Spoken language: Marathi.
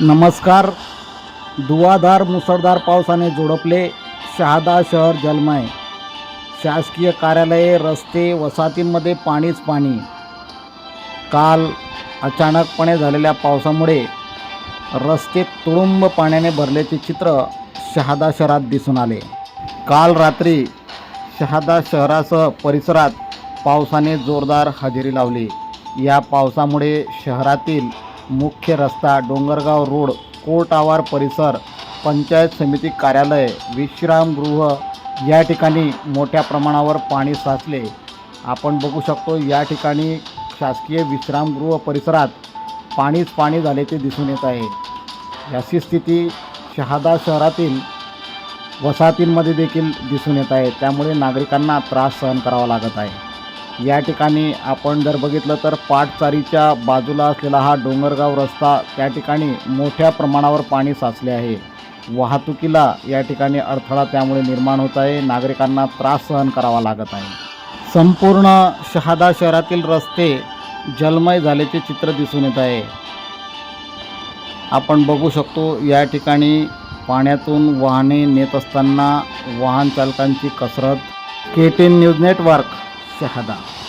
नमस्कार. दुवाधार मुसळधार पावसाने झोडपले शहादा शहर जलमय. शासकीय कार्यालये रस्ते वसाहतींमध्ये पाणीच पाणी. काल अचानकपणे झालेल्या पावसामुळे रस्ते तुडुंब पाण्याने भरल्याचे चित्र शहादा शहरात दिसून आले. काल रात्री शहादा शहरासह परिसरात पावसाने जोरदार हजेरी लावली. या पावसामुळे शहरातील मुख्य रस्ता डोंगरगाव रोड कोर्ट आवार परिसर पंचायत समिती कार्यालय विश्रामगृह या ठिकाणी मोठ्या प्रमाणावर पाणी साचले. आपण बघू शकतो या ठिकाणी शासकीय विश्रामगृह परिसरात पाणीच पाणी झाल्याचे दिसून येत आहे. अशी स्थिती शहादा शहरातील वसाहतींमध्ये देखील दिसून येत आहे. त्यामुळे नागरिकांना त्रास सहन करावा लागत आहे. या ठिकाणी आपण जर बघितलं तर पाटचारीच्या बाजूला असलेला हा डोंगरगाव रस्ता त्या ठिकाणी मोठ्या प्रमाणावर पाणी साचले आहे. वाहतुकीला या ठिकाणी अडथळा त्यामुळे निर्माण होत आहे. नागरिकांना त्रास सहन करावा लागत आहे. संपूर्ण शहादा शहरातील रस्ते जलमय झाल्याचे चित्र दिसून येत आहे. आपण बघू शकतो या ठिकाणी पाण्यातून वाहने नेत असताना वाहन चालकांची कसरत. केटीन न्यूज नेटवर्क 在他的。